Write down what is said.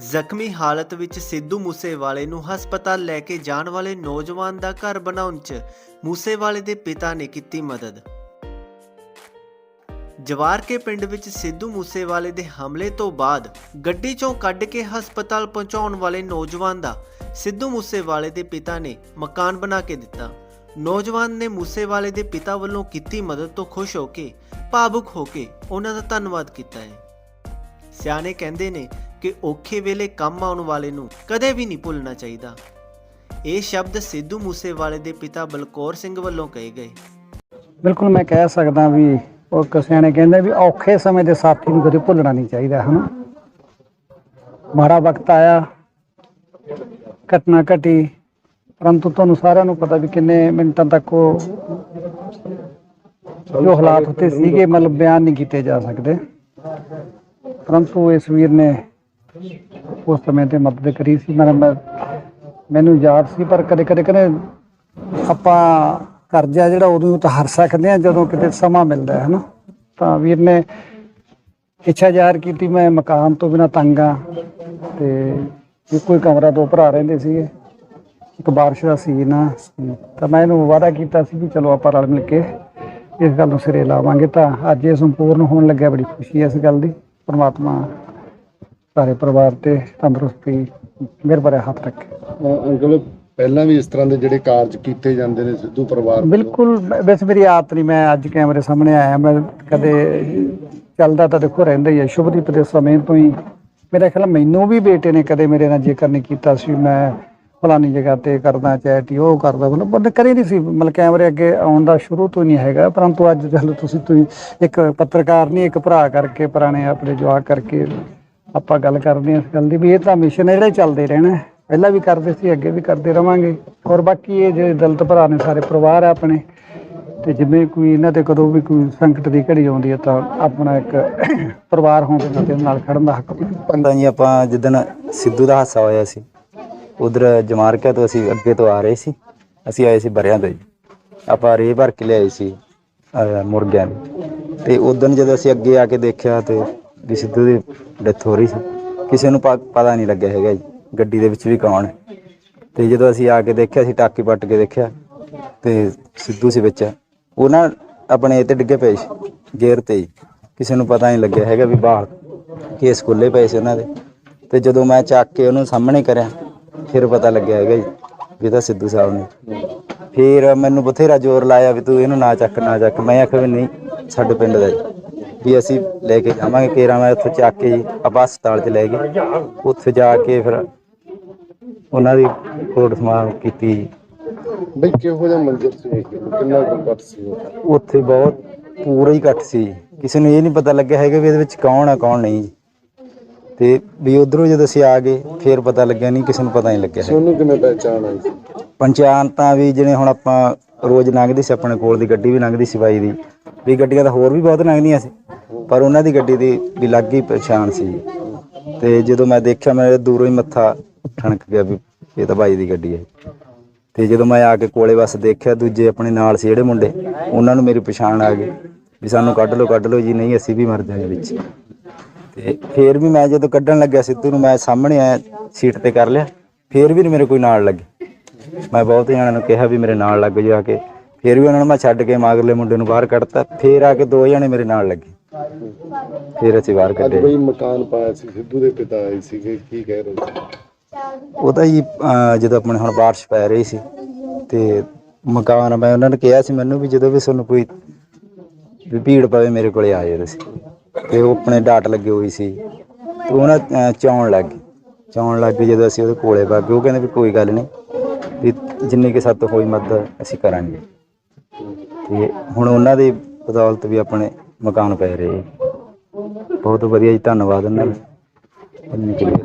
ਜ਼ਖਮੀ ਹਾਲਤ ਵਿੱਚ ਸਿੱਧੂ ਮੂਸੇਵਾਲੇ ਨੂੰ ਹਸਪਤਾਲ ਲੈ ਕੇ ਜਾਣ ਵਾਲੇ ਨੌਜਵਾਨ ਦਾ ਘਰ ਬਣਾਉਣ 'ਚ ਮੂਸੇਵਾਲੇ ਦੇ ਪਿਤਾ ਨੇ ਕੀਤੀ ਮਦਦ। ਜਵਾਰ ਪਿੰਡ ਵਿੱਚ ਸਿੱਧੂ ਮੂਸੇਵਾਲੇ ਦੇ ਹਮਲੇ ਤੋਂ ਬਾਅਦ ਗੱਡੀ 'ਚੋਂ ਕੱਢ ਕੇ ਹਸਪਤਾਲ ਪਹੁੰਚਾਉਣ ਵਾਲੇ ਨੌਜਵਾਨ ਦਾ ਸਿੱਧੂ ਮੂਸੇਵਾਲੇ ਦੇ ਪਿਤਾ ਨੇ ਮਕਾਨ ਬਣਾ ਕੇ ਦਿੱਤਾ। ਨੌਜਵਾਨ ਨੇ ਮੂਸੇਵਾਲੇ ਦੇ ਪਿਤਾ ਵੱਲੋਂ ਕੀਤੀ ਮਦਦ ਤੋਂ ਖੁਸ਼ ਹੋ ਕੇ, ਭਾਵੁਕ ਹੋ ਕੇ ਉਹਨਾਂ ਦਾ ਧੰਨਵਾਦ ਕੀਤਾ ਹੈ। ਸਿਆਣੇ ਕਹਿੰਦੇ ਨੇ ਕਿ ਔਖੇ ਵੇਲੇ ਕੰਮ ਆਉਣ ਵਾਲੇ ਨੂੰ ਕਦੇ ਵੀ ਨਹੀਂ ਭੁੱਲਣਾ ਚਾਹੀਦਾ। ਇਹ ਸ਼ਬਦ ਸਿੱਧੂ ਮੂਸੇਵਾਲੇ ਦੇ ਪਿਤਾ ਬਲਕੌਰ ਸਿੰਘ ਵੱਲੋਂ ਕਹੇ ਗਏ। ਬਿਲਕੁਲ ਮੈਂ ਕਹਿ ਸਕਦਾ ਵੀ ਉਹ ਕਿਸੇ ਨੇ ਕਹਿੰਦੇ ਵੀ ਔਖੇ ਸਮੇਂ ਦੇ ਸਾਥੀ ਨੂੰ ਕਦੇ ਭੁੱਲਣਾ ਨਹੀਂ ਚਾਹੀਦਾ, ਹਨਾ? ਮਾੜਾ ਵਕਤ ਆਇਆ, ਘਟਨਾ ਘਟੀ, ਪਰੰਤੂ ਤੁਹਾਨੂੰ ਸਾਰਿਆਂ ਨੂੰ ਪਤਾ ਵੀ ਕਿੰਨੇ ਮਿੰਟਾਂ ਤੱਕ ਉਹ ਜੋ ਹਾਲਾਤ ਉੱਤੇ ਸੀਗੇ, ਮਤਲਬ ਬਿਆਨ ਨਹੀਂ ਕੀਤੇ ਜਾ ਸਕਦੇ। ਪਰੰਤੂ ਇਸ ਵੀਰ ਨੇ ਉਸ ਸਮੇਂ ਤੇ ਮਦਦ ਕਰੀ ਸੀ। ਮੈਂ ਮੈਨੂੰ ਯਾਦ ਸੀ, ਪਰ ਕਦੇ ਕਦੇ ਕਹਿੰਦੇ ਆਪਾਂ ਕਰਜ਼ਾ ਜਿਹੜਾ ਉਦੋਂ ਉਤਾਰ ਸਕਦੇ ਆ ਜਦੋਂ ਕਿਤੇ ਸਮਾਂ ਮਿਲਦਾ ਹੈ ਹਨਾ ਤਾਂ ਵੀਰ ਨੇ ਇੱਛਾ ਜ਼ਾਹਰ ਕੀਤੀ, ਮੈਂ ਮਕਾਨ ਤੋਂ ਬਿਨਾ ਤੰਗ ਆ ਤੇ ਇੱਕੋ ਹੀ ਕਮਰਾ ਦੋ ਭਰਾ ਰਹਿੰਦੇ ਸੀਗੇ। ਇੱਕ ਬਾਰਿਸ਼ ਦਾ ਸੀਜ਼ਨ ਆ। ਤਾਂ ਮੈਂ ਇਹਨੂੰ ਵਾਅਦਾ ਕੀਤਾ ਸੀ ਵੀ ਚਲੋ ਆਪਾਂ ਰਲ ਮਿਲ ਕੇ ਇਸ ਗੱਲ ਨੂੰ ਸਿਰੇ ਲਾਵਾਂਗੇ। ਤਾਂ ਅੱਜ ਇਹ ਸੰਪੂਰਨ ਹੋਣ ਲੱਗਿਆ, ਬੜੀ ਖੁਸ਼ੀ ਹੈ ਇਸ ਗੱਲ ਦੀ। ਪ੍ਰਮਾਤਮਾ ਸਾਰੇ ਪਰਿਵਾਰ ਤੇ ਤੰਦਰੁਸਤੀ ਮੇਰੇ ਭਰੇ ਹੱਥ ਰੱਖੇ ਅੰਕਲ ਪਹਿਲਾਂ ਵੀ ਇਸ ਤਰ੍ਹਾਂ ਦੇ ਜਿਹੜੇ ਕਾਰਜ ਕੀਤੇ ਜਾਂਦੇ ਨੇ ਸਿੱਧੂ ਪਰਿਵਾਰ ਵੱਲੋਂ। ਬਿਲਕੁਲ ਵੈਸੇ ਮੇਰੀ ਆਦਤ ਨਹੀਂ ਮੈਂ ਅੱਜ ਕੈਮਰੇ ਸਾਹਮਣੇ ਆਇਆ ਮੈਂ ਕਦੇ ਚੱਲਦਾ ਤਾਂ ਦੇਖੋ ਰਹਿੰਦਾ ਹੀ ਹੈ ਸ਼ੁਭਦੀਪ ਦੇ ਸਮੇਂ ਤੋਂ ਹੀ ਮੇਰਾ ਖਿਆਲ ਮੈਨੂੰ ਵੀ ਬੇਟੇ ਨੇ ਕਦੇ ਮੇਰੇ ਨਾਲ ਜ਼ਿਕਰ ਨਹੀਂ ਕੀਤਾ ਸੀ ਮੈਂ ਫਲਾਨੀ ਜਗ੍ਹਾ ਤੇ ਕਰਦਾ ਚੈਟੀ ਉਹ ਕਰਦਾ ਮਤਲਬ ਬੰਦੇ ਕਰੇ ਨਹੀਂ ਸੀ ਮਤਲਬ ਕੈਮਰੇ ਅੱਗੇ ਆਉਣ ਦਾ ਸ਼ੁਰੂ ਤੋਂ ਹੀ ਨਹੀਂ ਹੈਗਾ ਪਰੰਤੂ ਅੱਜ ਚੱਲ ਤੁਸੀਂ ਤੁਸੀਂ ਇੱਕ ਪੱਤਰਕਾਰ ਨਹੀਂ ਇੱਕ ਭਰਾ ਕਰਕੇ ਪੁਰਾਣੇ ਆਪਣੇ ਜਵਾਕ ਕਰਕੇ ਆਪਾਂ ਗੱਲ ਕਰਦੇ ਹਾਂ ਇਸ ਗੱਲ ਦੀ ਵੀ ਇਹ ਤਾਂ ਮਿਸ਼ਨ ਜਿਹੜਾ ਚੱਲਦੇ ਰਹਿਣਾ ਹੈ। ਪਹਿਲਾਂ ਵੀ ਕਰਦੇ ਸੀ, ਅੱਗੇ ਵੀ ਕਰਦੇ ਰਵਾਂਗੇ। ਔਰ ਬਾਕੀ ਇਹ ਜਿਹੜੇ ਦਲਿਤ ਭਰਾ ਨੇ, ਸਾਰੇ ਪਰਿਵਾਰ ਆ ਆਪਣੇ। ਤੇ ਜਿਵੇਂ ਕੋਈ ਇਹਨਾਂ ਤੇ ਕਦੋਂ ਵੀ ਕੋਈ ਸੰਕਟ ਦੀ ਘੜੀ ਆਉਂਦੀ ਹੈ ਤਾਂ ਆਪਣਾ ਇੱਕ ਪਰਿਵਾਰ ਹੋਣ ਦੇ ਨਾਤੇ ਨਾਲ ਖੜਨ ਦਾ ਹੱਕ ਬਣਦਾ। ਪੰਦਾ ਜੀ, ਆਪਾਂ ਜਿੱਦਣ ਸਿੱਧੂ ਦਾ ਹਾਸਾ ਹੋਇਆ ਸੀ, ਉਧਰ ਜਮਾਰਕਾ ਤੋਂ ਅਸੀਂ ਅੱਗੇ ਤੋਂ ਆ ਰਹੇ ਸੀ। ਅਸੀਂ ਆਏ ਸੀ ਬਰਿਆਂ ਤੋਂ ਜੀ। ਆਪਾਂ ਰੇਹ ਭਰ ਕੇ ਲਿਆਏ ਸੀ ਅਹ ਮੁਰਗਿਆਂ ਦੀ ਤੇ ਉਦੋਂ ਜਦੋਂ ਅਸੀਂ ਅੱਗੇ ਆ ਕੇ ਦੇਖਿਆ ਤੇ ਵੀ ਸਿੱਧੂ ਦੀ ਡੈਥ ਹੋ ਰਹੀ ਸੀ। ਕਿਸੇ ਨੂੰ ਪ- ਪਤਾ ਨਹੀਂ ਲੱਗਿਆ ਹੈਗਾ ਜੀ। ਗੱਡੀ ਦੇ ਵਿੱਚ ਵੀ ਕੌਣ ਹੈ। ਤੇ ਜਦੋਂ ਅਸੀਂ ਆ ਕੇ ਦੇਖਿਆ, ਅਸੀਂ ਟਾਕੀ ਪੱਟ ਕੇ ਦੇਖਿਆ, ਤੇ ਸਿੱਧੂ ਸੀ ਵਿੱਚ। ਉਹ ਨਾ ਆਪਣੇ ਤੇ ਡਿੱਗੇ ਪਏ ਸੀ, ਗੇਅਰ ਤੇ ਹੀ। ਕਿਸੇ ਨੂੰ ਪਤਾ ਨਹੀਂ ਲੱਗਿਆ ਹੈਗਾ ਵੀ ਬਾਹਰ ਕੇਸ ਖੁੱਲੇ ਪਏ ਸੀ ਉਹਨਾਂ ਦੇ। ਤੇ ਜਦੋਂ ਮੈਂ ਚੱਕ ਕੇ ਉਹਨੂੰ ਸਾਹਮਣੇ ਕਰਿਆ, ਫਿਰ ਪਤਾ ਲੱਗਿਆ ਹੈਗਾ ਜੀ ਵੀ ਇਹ ਤਾਂ ਸਿੱਧੂ ਸਾਹਿਬ ਨੇ। ਫਿਰ ਮੈਨੂੰ ਬਥੇਰਾ ਜ਼ੋਰ ਲਾਇਆ ਵੀ ਤੂੰ ਇਹਨੂੰ ਨਾ ਚੱਕ ਨਾ ਚੱਕ। ਮੈਂ ਆਖਿਆ ਵੀ ਨਹੀਂ, ਸਾਡੇ ਪਿੰਡ ਦਾ ਜੀ। ਵੀ ਅਸੀਂ ਲੈ ਕੇ ਜਾਵਾਂਗੇ ਕੇਰਾ ਮੈਂ ਉੱਥੇ ਚੱਕ ਕੇ ਜੀ ਆਪਾਂ ਹਸਪਤਾਲ 'ਚ ਲੈ ਗਏ ਉੱਥੇ ਜਾ ਕੇ ਫਿਰ ਉਹਨਾਂ ਦੀ ਕੋਟ ਸਮਾਨ ਕੀਤੀ ਜੀ। ਬਈ ਕਿਹੋ ਜਿਹਾ ਮੰਜ਼ਰ ਸੀ ਇਹ? ਕਿੰਨਾ ਕੱਟ ਸੀ ਉਹ? ਉੱਥੇ ਬਹੁਤ ਪੂਰਾ ਹੀ ਘੱਟ ਸੀ ਕਿਸੇ ਨੂੰ ਇਹ ਨਹੀਂ ਪਤਾ ਲੱਗਿਆ ਹੈਗਾ ਵੀ ਇਹਦੇ ਵਿੱਚ ਕੌਣ ਆ ਕੌਣ ਨਹੀਂ ਤੇ ਵੀ ਉਧਰੋਂ ਜਦੋਂ ਅਸੀਂ ਆ ਗਏ ਫਿਰ ਪਤਾ ਲੱਗਿਆ ਨਹੀਂ ਕਿਸੇ ਨੂੰ ਪਤਾ ਨਹੀਂ ਲੱਗਿਆ ਹੈਗਾ। ਸੋਨੂੰ ਕਿਵੇਂ ਪਹਿਚਾਣ ਆਈ ਸੀ ਪੰਚਾਇਤ ਤਾਂ ਵੀ ਜਿਵੇਂ ਹੁਣ ਆਪਾਂ ਰੋਜ਼ ਲੰਘਦੇ ਸੀ ਆਪਣੇ ਕੋਲ ਦੀ ਗੱਡੀ ਵੀ ਲੰਘਦੀ ਸੀ ਬਾਈ ਦੀ ਵੀ ਗੱਡੀਆਂ ਤਾਂ ਹੋਰ ਵੀ ਬਹੁਤ ਲੰਘਦੀਆਂ ਸੀ ਪਰ ਉਹਨਾਂ ਦੀ ਗੱਡੀ ਦੀ ਵੀ ਲੱਗ ਹੀ ਪਛਾਣ ਸੀ। ਤੇ ਜਦੋਂ ਮੈਂ ਦੇਖਿਆ, ਮੈਂ ਦੂਰੋਂ ਹੀ ਮੱਥਾ ਠਣਕ ਗਿਆ ਵੀ ਇਹ ਤਾਂ ਬਾਈ ਦੀ ਗੱਡੀ ਹੈ। ਤੇ ਜਦੋਂ ਮੈਂ ਆ ਕੇ ਕੋਲੇ ਬਸ ਦੇਖਿਆ, ਦੂਜੇ ਆਪਣੇ ਨਾਲ ਸੀ ਜਿਹੜੇ ਮੁੰਡੇ, ਉਹਨਾਂ ਨੂੰ ਮੇਰੀ ਪਛਾਣ ਆ ਗਈ ਵੀ ਸਾਨੂੰ ਕੱਢ ਲਓ ਕੱਢ ਲਓ ਜੀ, ਨਹੀਂ ਅਸੀਂ ਵੀ ਮਰ ਜਾਵਾਂਗੇ ਵਿੱਚ। ਤੇ ਫੇਰ ਵੀ ਮੈਂ ਜਦੋਂ ਕੱਢਣ ਲੱਗਿਆ ਸਿੱਧੂ ਨੂੰ, ਮੈਂ ਸਾਹਮਣੇ ਆਇਆ, ਸੀਟ ਤੇ ਕਰ ਲਿਆ, ਫੇਰ ਵੀ ਮੇਰੇ ਕੋਈ ਨਾਲ ਲੱਗੇ। ਮੈਂ ਬਹੁਤ ਜਣਾਂ ਨੂੰ ਕਿਹਾ ਵੀ ਮੇਰੇ ਨਾਲ ਲੱਗ ਜਾ ਕੇ। ਫੇਰ ਵੀ ਉਹਨਾਂ ਨੂੰ ਮੈਂ ਛੱਡ ਕੇ ਮਾਗਰਲੇ ਮੁੰਡੇ ਨੂੰ ਬਾਹਰ ਕੱਢਤਾ, ਫੇਰ ਆ ਕੇ ਦੋ ਜਣੇ ਮੇਰੇ ਨਾਲ ਲੱਗੇ। ਫੇਰ ਅਸੀਂ ਬਾਹਰ ਅੱਜ ਕੱਢੇ। ਬਈ ਮਕਾਨ ਪਾਇਆ ਸੀ ਸਿੱਧੂ ਦੇ ਪਿਤਾ ਆਏ ਸੀਗੇ ਕੀ ਕਹਿ ਰਹੇ ਸੀ? ਉਹਦਾ ਅਹ, ਜਦੋਂ ਆਪਣੇ ਹੁਣ ਬਾਰਿਸ਼ ਪੈ ਰਹੀ ਸੀ ਤੇ ਮਕਾਨ ਮੈਂ ਉਹਨਾਂ ਨੇ ਕਿਹਾ ਸੀ ਮੈਨੂੰ ਵੀ ਜਦੋਂ ਵੀ ਤੁਹਾਨੂੰ ਕੋਈ ਵੀ ਭੀੜ ਪਵੇ ਮੇਰੇ ਕੋਲੇ ਆ ਜਾਓ ਤੁਸੀਂ। ਤੇ ਉਹ ਆਪਣੇ ਡਾਟ ਲੱਗੇ ਹੋਈ ਸੀ। ਤੇ ਉਹ ਨਾ ਅਹ, ਚਾਉਣ ਲੱਗ ਗਈ ਚਾਉਣ ਲੱਗ ਗਈ ਜਦੋਂ ਅਸੀਂ ਉਹਦੇ ਕੋਲੇ ਵਗ ਗਏ। ਉਹ ਕਹਿੰਦੇ ਵੀ ਕੋਈ ਗੱਲ ਨਹੀਂ ਵੀ ਜਿੰਨੀ ਕਿ ਸਾਤੋਂ ਹੋਈ ਮਦਦ ਅਸੀਂ ਕਰਾਂਗੇ। ਤੇ ਹੁਣ ਉਹਨਾਂ ਦੀ ਬਦੌਲਤ ਵੀ ਆਪਣੇ ਮਕਾਨ ਪੈ ਰਹੇ। ਬਹੁਤ ਵਧੀਆ ਜੀ ਧੰਨਵਾਦ ਉਹਨਾਂ ਦਾ। ਇੰਨੀ ਕਲੀਅਰ